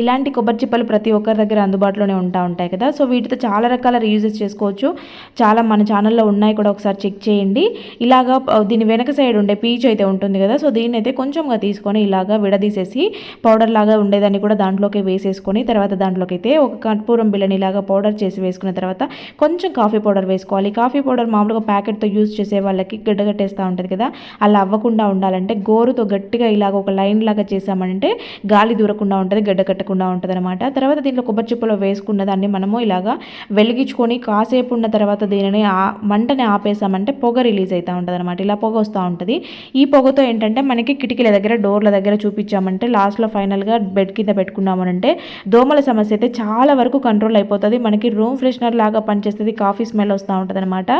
ఇలాంటి కొబ్బరి చిప్పలు ప్రతి ఒక్కరి దగ్గర అందుబాటులోనే ఉంటా ఉంటాయి కదా. సో వీటితో చాలా రకాల రీయూజెస్ చేసుకోవచ్చు. చాలా మన ఛానల్లో ఉన్నాయి కూడా ఒకసారి చెక్ చేయండి. ఇలాగా దీని వెనక సైడ్ ఉండే పీచ్ అయితే ఉంటుంది కదా. సో దీన్ని అయితే కొంచెంగా తీసుకొని ఇలాగా విడదీసేసి పౌడర్ లాగా ఉండేదాన్ని కూడా దాంట్లోకి వేసేసుకొని తర్వాత దాంట్లోకి అయితే ఒక కర్పూరం బిల్లని ఇలాగా పౌడర్ చేసి వేసుకున్న తర్వాత కొంచెం కాఫీ పౌడర్ వేసుకోవాలి. కాఫీ పౌడర్ మామూలుగా ప్యాకెట్తో యూజ్ చేసే వాళ్ళకి గడ్డగట్టేస్తూ ఉంటుంది కదా. అలా అవ్వకుండా ఉండాలంటే గోరుతో గట్టిగా ఇలాగ ఒక లైన్ లాగా చేసామంటే గాలి దూరకుండా ఉంటుంది గడ్డ పెట్టకుండా ఉంటుంది అనమాట తర్వాత దీంట్లో కొబ్బరి చిప్పలో వేసుకున్న దాన్ని మనము ఇలాగా వెలిగించుకొని కాసేపు ఉన్న తర్వాత దీనిని ఆ మంటని ఆపేసామంటే పొగ రిలీజ్ అవుతూ ఉంటుంది అనమాట ఇలా పొగ వస్తూ ఉంటుంది. ఈ పొగతో ఏంటంటే మనకి కిటికీల దగ్గర డోర్ల దగ్గర చూపించామంటే లాస్ట్లో ఫైనల్గా బెడ్ కింద పెట్టుకున్నామనంటే దోమల సమస్య అయితే చాలా వరకు కంట్రోల్ అయిపోతుంది. మనకి రూమ్ ఫ్రెషనర్ లాగా పనిచేస్తుంది. కాఫీ స్మెల్ వస్తూ ఉంటుంది అనమాట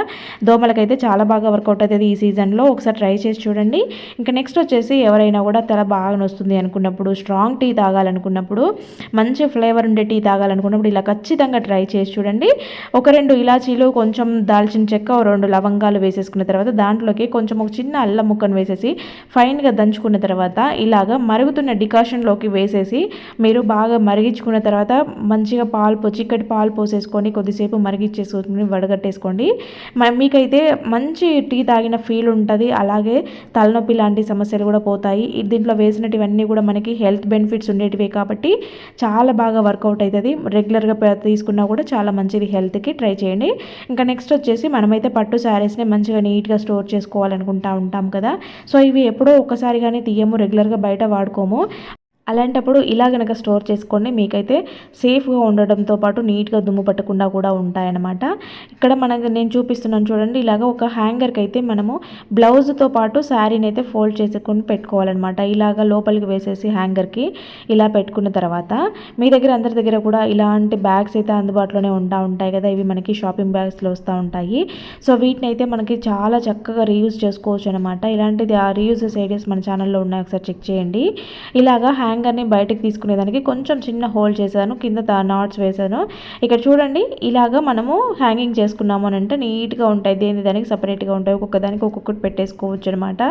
దోమలకైతే చాలా బాగా వర్కౌట్ అవుతుంది ఈ సీజన్లో. ఒకసారి ట్రై చేసి చూడండి. ఇంకా నెక్స్ట్ వచ్చేసి ఎవరైనా కూడా తల బాగా నొస్తుంది అనుకున్నప్పుడు స్ట్రాంగ్ టీ తాగాలనుకున్నప్పుడు మంచి ఫ్లేవర్ ఉండే టీ తాగాలనుకున్నప్పుడు ఇలా ఖచ్చితంగా ట్రై చేసి చూడండి. ఒక రెండు ఇలాచీలు కొంచెం దాల్చిన చెక్క రెండు లవంగాలు వేసేసుకున్న తర్వాత దాంట్లోకి కొంచెం ఒక చిన్న అల్లం ముక్కను వేసేసి ఫైన్గా దంచుకున్న తర్వాత ఇలాగ మరుగుతున్న డికాషన్లోకి వేసేసి మీరు బాగా మరిగించుకున్న తర్వాత మంచిగా పాలు చిక్కటి పాలు పోసేసుకొని కొద్దిసేపు మరిగించేసుకొని వడగట్టేసుకోండి. మీకైతే మంచి టీ తాగిన ఫీల్ ఉంటుంది. అలాగే తలనొప్పి లాంటి సమస్యలు కూడా పోతాయి. దీంట్లో వేసినటివన్నీ కూడా మనకి హెల్త్ బెనిఫిట్స్ ఉండేటివే కాబట్టి చాలా బాగా వర్కౌట్ అవుతుంది. రెగ్యులర్గా తీసుకున్నా కూడా చాలా మంచిది హెల్త్కి ట్రై చేయండి. ఇంకా నెక్స్ట్ వచ్చేసి మనమైతే పట్టు శారీస్ని మంచిగా నీట్గా స్టోర్ చేసుకోవాలనుకుంటా ఉంటాం కదా. సో ఇవి ఎప్పుడో ఒక్కసారి కానీ తీయము రెగ్యులర్గా బయట వాడుకోము. అలాంటప్పుడు ఇలా కనుక స్టోర్ చేసుకోండి. మీకైతే సేఫ్గా ఉండడంతో పాటు నీట్గా దుమ్ము పట్టకుండా కూడా ఉంటాయన్నమాట. ఇక్కడ మనకు నేను చూపిస్తున్నాను చూడండి. ఇలాగ ఒక హ్యాంగర్కి అయితే మనము బ్లౌజ్తో పాటు శారీని అయితే ఫోల్డ్ చేసుకొని పెట్టుకోవాలన్నమాట. ఇలాగ లోపలికి వేసేసి హ్యాంగర్కి ఇలా పెట్టుకున్న తర్వాత మీ దగ్గర అందరి దగ్గర కూడా ఇలాంటి బ్యాగ్స్ అయితే అందుబాటులోనే ఉంటా ఉంటాయి కదా. ఇవి మనకి షాపింగ్ బ్యాగ్స్లో వస్తూ ఉంటాయి. సో వీటిని అయితే మనకి చాలా చక్కగా రీయూజ్ చేసుకోవచ్చు అనమాట ఇలాంటిది ఆ రీయూజెస్ ఐడియాస్ మన ఛానల్లో ఉన్నాయి. ఒకసారి చెక్ చేయండి. ఇలాగా హ్యాంగ్ హ్యాంగర్ని బయటకు తీసుకునేదానికి కొంచెం చిన్న హోల్ చేశాను కింద నాట్స్ వేశాను. ఇక్కడ చూడండి ఇలాగా మనము హ్యాంగింగ్ చేసుకున్నాము అని అంటే నీట్గా ఉంటాయి. దేని దానికి సపరేట్గా ఉంటాయి? ఒక్కొక్క దానికి ఒక్కొక్కటి పెట్టేసుకోవచ్చు అనమాట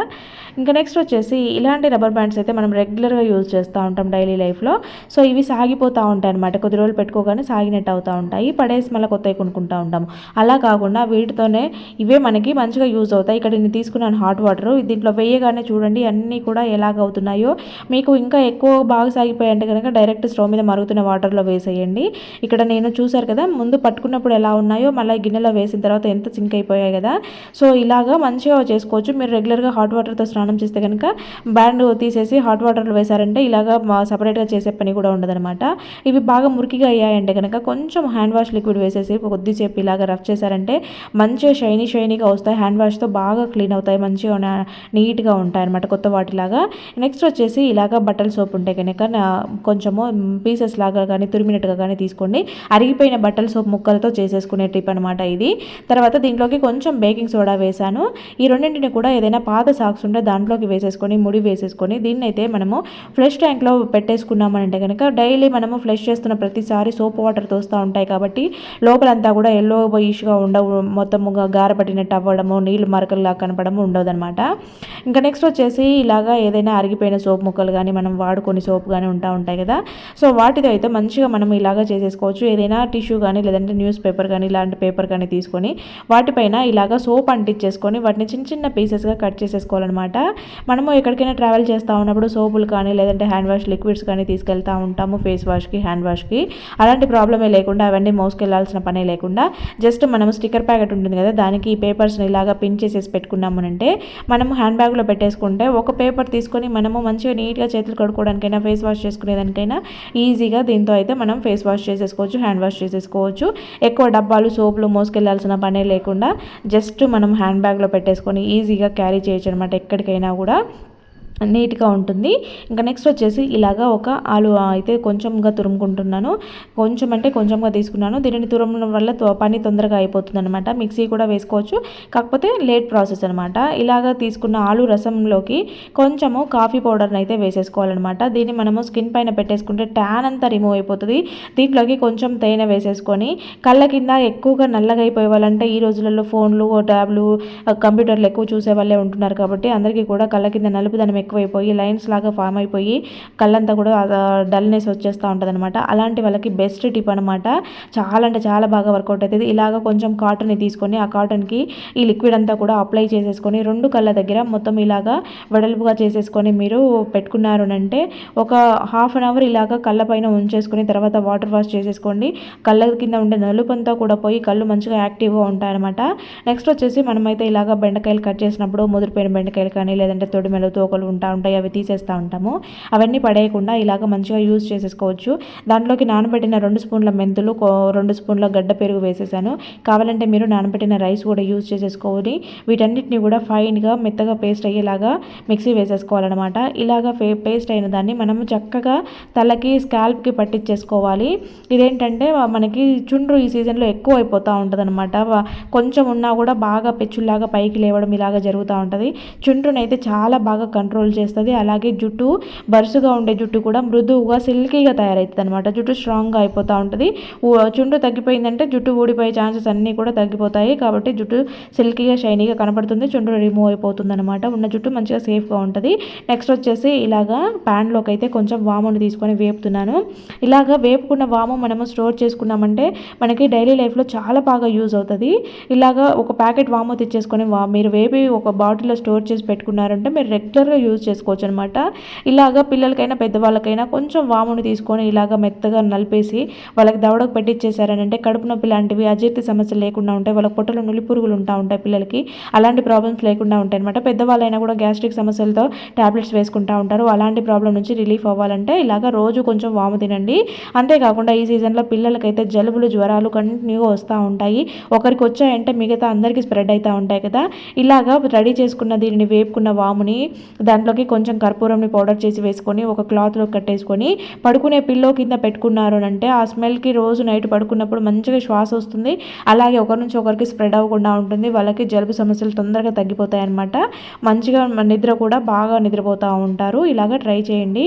ఇంకా నెక్స్ట్ వచ్చేసి ఇలాంటి రబ్బర్ బ్యాండ్స్ అయితే మనం రెగ్యులర్గా యూజ్ చేస్తూ ఉంటాం డైలీ లైఫ్లో సో ఇవి సాగిపోతూ ఉంటాయి అనమాట కొద్ది రోజులు పెట్టుకోగానే సాగినట్టు అవుతూ ఉంటాయి. పడేసి మళ్ళీ కొత్తవి కొనుక్కుంటూ ఉంటాము. అలా కాకుండా వీటితోనే ఇవే మనకి మంచిగా యూజ్ అవుతాయి. ఇక్కడ నేను తీసుకున్నాను హాట్ వాటర్ దీంట్లో వేయగానే చూడండి అన్నీ కూడా ఎలాగవుతున్నాయో. మీకు ఇంకా ఎక్కువ బాగా సాగిపోయాయంటే కనుక డైరెక్ట్ స్టవ్ మీద మరుగుతున్న వాటర్లో వేసేయండి. ఇక్కడ నేను చూసారు కదా ముందు పట్టుకున్నప్పుడు ఎలా ఉన్నాయో మళ్ళీ గిన్నెలో వేసిన తర్వాత ఎంత సింక్ అయిపోయాయి కదా. సో ఇలాగా మంచిగా చేసుకోవచ్చు. మీరు రెగ్యులర్గా హాట్ వాటర్తో స్నానం చేస్తే కనుక బ్యాండ్ తీసేసి హాట్ వాటర్లో వేశారంటే ఇలాగా సపరేట్గా చేసే పని కూడా ఉండదనమాట ఇవి బాగా మురికిగా అయ్యాయంటే కనుక కొంచెం హ్యాండ్ వాష్ లిక్విడ్ వేసేసి కొద్దిసేపు ఇలాగా రఫ్ చేశారంటే మంచిగా షైనీ షైనీగా వస్తాయి. హ్యాండ్ వాష్తో బాగా క్లీన్ అవుతాయి. మంచిగా నీట్గా ఉంటాయి అనమాట కొత్త వాటిలాగా. నెక్స్ట్ వచ్చేసి ఇలాగా బట్టల సోప్ తీసుకుంటే కనుక కొంచెము పీసెస్ లాగా కానీ తురిమినట్టుగా కానీ తీసుకోండి. అరిగిపోయిన బట్టల సోప్ ముక్కలతో చేసేసుకునే టిప్ అనమాట ఇది. తర్వాత దీంట్లోకి కొంచెం బేకింగ్ సోడా వేసాను. ఈ రెండింటిని కూడా ఏదైనా పాత సాక్స్ ఉంటే దాంట్లోకి వేసేసుకొని ముడి వేసేసుకొని దీన్ని అయితే మనము ఫ్లెష్ ట్యాంక్లో పెట్టేసుకున్నామంటే కనుక డైలీ మనము ఫ్రెష్ చేస్తున్న ప్రతిసారి సోప్ వాటర్ తోస్తూ ఉంటాయి కాబట్టి లోపలంతా కూడా ఎల్లో బయిష్గా ఉండవు. మొత్తముగా గారపట్టినట్టు అవ్వడము నీళ్ళు మరకల్లా కనపడము ఉండదు అనమాట ఇంకా నెక్స్ట్ వచ్చేసి ఇలాగా ఏదైనా అరిగిపోయిన సోప్ ముక్కలు కానీ మనం కొన్ని సోప్ కానీ ఉంటా ఉంటాయి కదా. సో వాటితో అయితే మంచిగా మనం ఇలాగా చేసేసుకోవచ్చు. ఏదైనా టిష్యూ కానీ లేదంటే న్యూస్ పేపర్ కానీ ఇలాంటి పేపర్ కానీ తీసుకొని వాటిపైన ఇలాగా సోప్ అంటించేసుకొని వాటిని చిన్న చిన్న పీసెస్గా కట్ చేసేసుకోవాలన్నమాట. మనము ఎక్కడికైనా ట్రావెల్ చేస్తూ ఉన్నప్పుడు సోపులు కానీ లేదంటే హ్యాండ్ వాష్ లిక్విడ్స్ కానీ తీసుకెళ్తూ ఉంటాము ఫేస్ వాష్కి హ్యాండ్ వాష్కి అలాంటి ప్రాబ్లమే లేకుండా అవన్నీ మోసుకెళ్ళాల్సిన పనే లేకుండా జస్ట్ మనం స్టిక్కర్ ప్యాకెట్ ఉంటుంది కదా దానికి ఈ పేపర్స్ని ఇలాగా పిన్ చేసేసి పెట్టుకున్నాము అంటే మనము హ్యాండ్ బ్యాగ్లో పెట్టేసుకుంటే ఒక పేపర్ తీసుకొని మనము మంచిగా నీట్గా చేతులు కడుక్కోవడానికైనా ఫేస్ వాష్ చేసుకునేదానికైనా ఈజీగా దీంతో అయితే మనం ఫేస్ వాష్ చేసేసుకోవచ్చు హ్యాండ్ వాష్ చేసేసుకోవచ్చు. ఎక్కువ డబ్బాలు సోపులు మోసుకెళ్ళాల్సిన పనే లేకుండా జస్ట్ మనం హ్యాండ్ బ్యాగ్లో పెట్టేసుకొని ఈజీగా క్యారీ చేయొచ్చు అనమాట ఎక్కడికైనా కూడా. నీట్గా ఉంటుంది. ఇంకా నెక్స్ట్ వచ్చేసి ఇలాగా ఒక ఆలు అయితే కొంచెంగా తురుముకుంటున్నాను. కొంచెం అంటే కొంచెంగా తీసుకున్నాను. దీనిని తురమడం వల్ల పని తొందరగా అయిపోతుంది అనమాట మిక్సీ కూడా వేసుకోవచ్చు. కాకపోతే లేట్ ప్రాసెస్ అనమాట ఇలాగా తీసుకున్న ఆలు రసంలోకి కొంచెము కాఫీ పౌడర్ని అయితే వేసేసుకోవాలన్నమాట. దీన్ని మనము స్కిన్ పైన పెట్టేసుకుంటే ట్యాన్ అంతా రిమూవ్ అయిపోతుంది. దీంట్లోకి కొంచెం తేనె వేసేసుకొని కళ్ళ కింద ఎక్కువగా నల్లగా అయిపోయే వాళ్ళంటే ఈ రోజులలో ఫోన్లు ట్యాబ్లు కంప్యూటర్లు ఎక్కువ చూసే వాళ్ళే ఉంటున్నారు కాబట్టి అందరికీ కూడా కళ్ళ కింద నలుపుదనం ఎక్కువైపోయి లైన్స్ లాగా ఫామ్ అయిపోయి కళ్ళంతా కూడా డల్నెస్ వచ్చేస్తూ ఉంటుంది అనమాట అలాంటి వాళ్ళకి బెస్ట్ టిప్ అనమాట చాలా అంటే చాలా బాగా వర్కౌట్ అవుతుంది ఇలాగ కొంచెం కాటన్ని తీసుకొని ఆ కాటన్కి ఈ లిక్విడ్ అంతా కూడా అప్లై చేసేసుకొని రెండు కళ్ళ దగ్గర మొత్తం ఇలాగా వెడల్పుగా చేసేసుకొని మీరు పెట్టుకున్నారు అంటే ఒక హాఫ్ అన్ అవర్ ఇలాగ కళ్ళ పైన ఉంచేసుకొని తర్వాత వాటర్ వాష్ చేసేసుకోండి. కళ్ళ కింద ఉండే నలుపంతా కూడా పోయి కళ్ళు మంచిగా యాక్టివ్గా ఉంటాయన్నమాట. నెక్స్ట్ వచ్చేసి మనమైతే ఇలాగ బెండకాయలు కట్ చేసినప్పుడు ముదిరిపోయిన బెండకాయలు కానీ లేదంటే తొడిమెలు తోకలు ఉంటా ఉంటాయి అవి తీసేస్తూ ఉంటాము. అవన్నీ పడేయకుండా ఇలాగ మంచిగా యూజ్ చేసేసుకోవచ్చు. దాంట్లోకి నానబెట్టిన రెండు స్పూన్ల మెంతులు రెండు స్పూన్ల గడ్డ పెరుగు వేసేసాను. కావాలంటే మీరు నానబెట్టిన రైస్ కూడా యూజ్ చేసేసుకొని వీటన్నిటిని కూడా ఫైన్గా మెత్తగా పేస్ట్ అయ్యేలాగా మిక్సీ వేసేసుకోవాలన్నమాట. ఇలాగ పేస్ట్ అయిన దాన్ని మనము చక్కగా తలకి స్కాల్ప్కి పట్టించేసుకోవాలి. ఇదేంటంటే మనకి చుండ్రు ఈ సీజన్లో ఎక్కువ అయిపోతూ ఉంటుంది అనమాట కొంచెం ఉన్నా కూడా బాగా పెచ్చుల్లాగా పైకి లేవడం ఇలాగ జరుగుతూ ఉంటుంది. చుండ్రునైతే చాలా బాగా కంట్రోల్ చేస్తుంది. అలాగే జుట్టు బరుసుగా ఉండే జుట్టు కూడా మృదువుగా సిల్కీగా తయారవుతుంది అనమాట జుట్టు స్ట్రాంగ్గా అయిపోతూ ఉంటుంది. చుండ్రు తగ్గిపోయిందంటే జుట్టు ఊడిపోయే ఛాన్సెస్ అన్నీ కూడా తగ్గిపోతాయి. కాబట్టి జుట్టు సిల్కీగా షైనీగా కనపడుతుంది. చుండ్రు రిమూవ్ అయిపోతుంది అనమాట ఉన్న జుట్టు మంచిగా సేఫ్గా ఉంటుంది. నెక్స్ట్ వచ్చేసి ఇలాగా ప్యాన్లోకి అయితే కొంచెం వాముని తీసుకొని వేపుతున్నాను. ఇలాగా వేపుకున్న వాము మనము స్టోర్ చేసుకున్నామంటే మనకి డైలీ లైఫ్లో చాలా బాగా యూజ్ అవుతుంది. ఇలాగా ఒక ప్యాకెట్ వాము తెచ్చేసుకొని వా మీరు వేపి ఒక బాటిల్లో స్టోర్ చేసి పెట్టుకున్నారంటే మీరు రెగ్యులర్గా యూజ్ చేసుకోవచ్చు అనమాట ఇలాగా పిల్లలకైనా పెద్దవాళ్ళకైనా కొంచెం వాముని తీసుకొని ఇలాగ మెత్తగా నలిపేసి వాళ్ళకి దవడకు పెట్టించేశారనంటే కడుపు నొప్పి లాంటివి అజీర్తి సమస్యలు లేకుండా ఉంటాయి. వాళ్ళ పొట్టలో నులి పురుగులు ఉంటా ఉంటాయి పిల్లలకి. అలాంటి ప్రాబ్లమ్స్ లేకుండా ఉంటాయి అనమాట పెద్దవాళ్ళైనా కూడా గ్యాస్ట్రిక్ సమస్యలతో ట్యాబ్లెట్స్ వేసుకుంటా ఉంటారు. అలాంటి ప్రాబ్లం నుంచి రిలీఫ్ అవ్వాలంటే ఇలాగ రోజు కొంచెం వాము తినండి. అంతేకాకుండా ఈ సీజన్లో పిల్లలకైతే జలుబులు జ్వరాలు కంటిన్యూగా వస్తూ ఉంటాయి. ఒకరికి వచ్చాయంటే మిగతా అందరికీ స్ప్రెడ్ అవుతూ ఉంటాయి కదా. ఇలాగా రెడీ చేసుకున్న దీనిని వేపుకున్న వాముని దాంట్లోకి కొంచెం కర్పూరంని పౌడర్ చేసి వేసుకొని ఒక క్లాత్లో కట్టేసుకొని పడుకునే పిల్లో కింద పెట్టుకున్నారు అంటే ఆ స్మెల్కి రోజు నైట్ పడుకున్నప్పుడు మంచిగా శ్వాస వస్తుంది. అలాగే ఒకరి నుంచి ఒకరికి స్ప్రెడ్ అవ్వకుండా ఉంటుంది. వాళ్ళకి జలుబు సమస్యలు తొందరగా తగ్గిపోతాయి అన్నమాట మంచిగా నిద్ర కూడా బాగా నిద్రపోతూ ఉంటారు. ఇలాగ ట్రై చేయండి.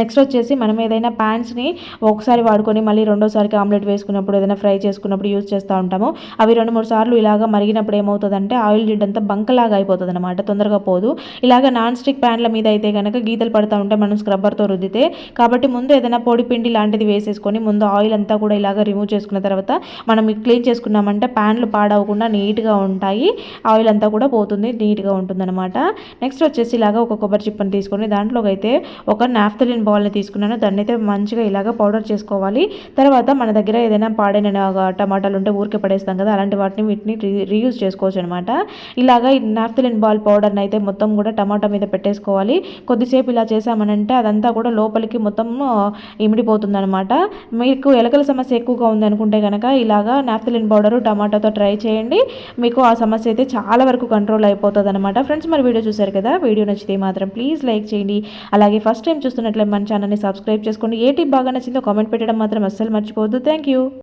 నెక్స్ట్ వచ్చేసి మనం ఏదైనా ప్యాంట్స్ని ఒకసారి వాడుకొని మళ్ళీ రెండోసారికి ఆమ్లెట్ వేసుకున్నప్పుడు ఏదైనా ఫ్రై చేసుకున్నప్పుడు యూజ్ చేస్తూ ఉంటాము. అవి రెండు మూడు సార్లు ఇలాగ మరిగినప్పుడు ఏమవుతుందంటే ఆయిల్ జిడ్ అంతా బంకలాగా అయిపోతుంది అనమాట తొందరగా పోదు. ఇలాగ నాన్ స్టిక్ ప్యాన్ల మీద అయితే కనుక గీతలు పడుతూ ఉంటే మనం స్క్రబ్బర్తో రుద్దితే కాబట్టి ముందు ఏదైనా పొడి పిండి లాంటిది వేసేసుకొని ముందు ఆయిల్ అంతా కూడా ఇలాగ రిమూవ్ చేసుకున్న తర్వాత మనం క్లీన్ చేసుకున్నామంటే ప్యాన్లు పాడవకుండా నీట్గా ఉంటాయి. ఆయిల్ అంతా కూడా పోతుంది నీట్గా ఉంటుందన్నమాట. నెక్స్ట్ వచ్చేసి ఇలాగ ఒక కొబ్బరి చిప్పని తీసుకొని దాంట్లోకి అయితే ఒక నాఫ్తలిన్ బాల్ని తీసుకున్నాను. దాన్ని అయితే మంచిగా ఇలాగ పౌడర్ చేసుకోవాలి. తర్వాత మన దగ్గర ఏదైనా పాడైన టమాటాలు ఉంటే ఊరికే పడేస్తాం కదా అలాంటి వాటిని వీటిని రీయూజ్ చేసుకోవచ్చు అనమాట ఇలాగ నాఫ్తలిన్ బాల్ పౌడర్ని అయితే మొత్తం కూడా టమాటా మీద పెట్టేసుకోవాలి. కొద్దిసేపు ఇలా చేసామనంటే అదంతా కూడా లోపలికి మొత్తం ఇమిడిపోతుంది అనమాట మీకు ఎలకల సమస్య ఎక్కువగా ఉంది అనుకుంటే కనుక ఇలాగా నాఫ్తలిన్ పౌడరు టమాటాతో ట్రై చేయండి. మీకు ఆ సమస్య అయితే చాలా వరకు కంట్రోల్ అయిపోతుంది అనమాట ఫ్రెండ్స్ మరి వీడియో చూసారు కదా వీడియో నచ్చితే మాత్రం ప్లీజ్ లైక్ చేయండి. అలాగే ఫస్ట్ టైం చూస్తున్నట్లే మన ఛానల్ని సబ్స్క్రైబ్ చేసుకోండి. ఏ టిప్ బాగా నచ్చిందో కామెంట్ పెట్టడం మాత్రం అస్సలు మర్చిపోవద్దు. Thank you.